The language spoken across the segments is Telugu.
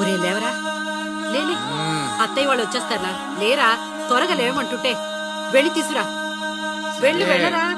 ఒరే లేవరా. లేలే అత్తయ్య వాళ్ళు వచ్చేస్తారా లేరా? త్వరగా లేవమంటుంటే. వెళ్ళి తీసురా. వెళ్ళు వెళ్ళరా?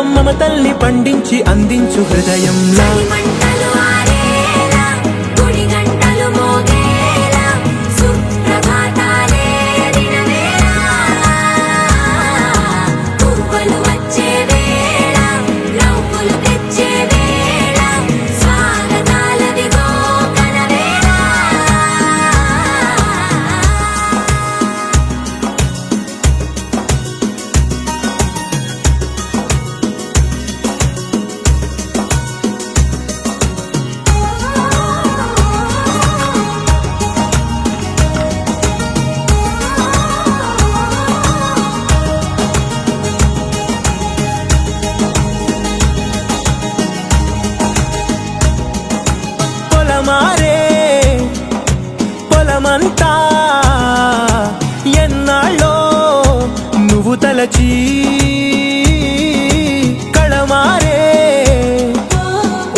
తల్లి పండించి అందించు హృదయంలో. నువ్వు తలచి కళమారే.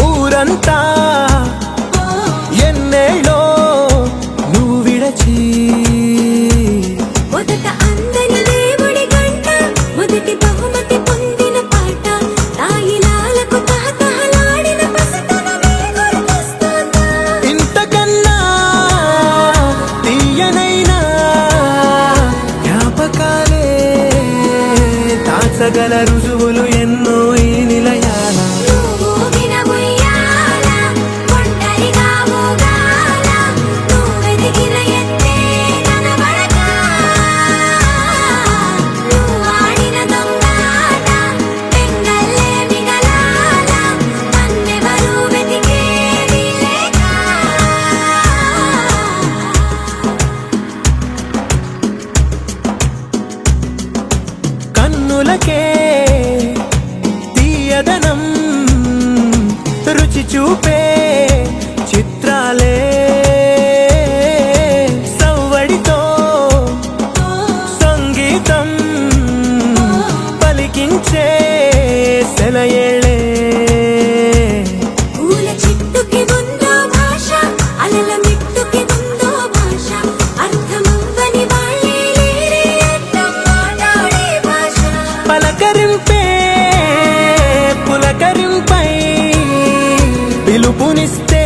ఊరంతా ఎన్నేళ్ళో నువ్వు విడచి. ಸಗಲ ರುಜು చూపునిస్తే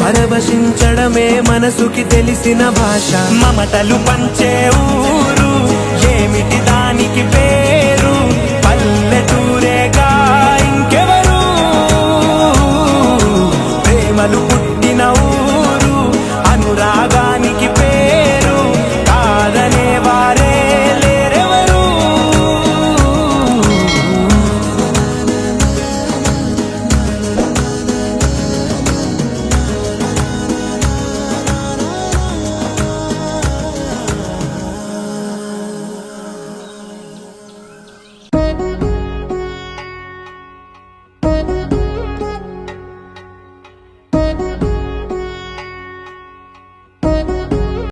పరవశించడమే మనసుకి తెలిసిన భాష. మమతలు పంచే ఊరు ఏమిటి దానికి పేరు? పల్లెటూరేగా ఇంకెవరు? ప్రేమలు పుట్టిన ఊరు అనురాగాని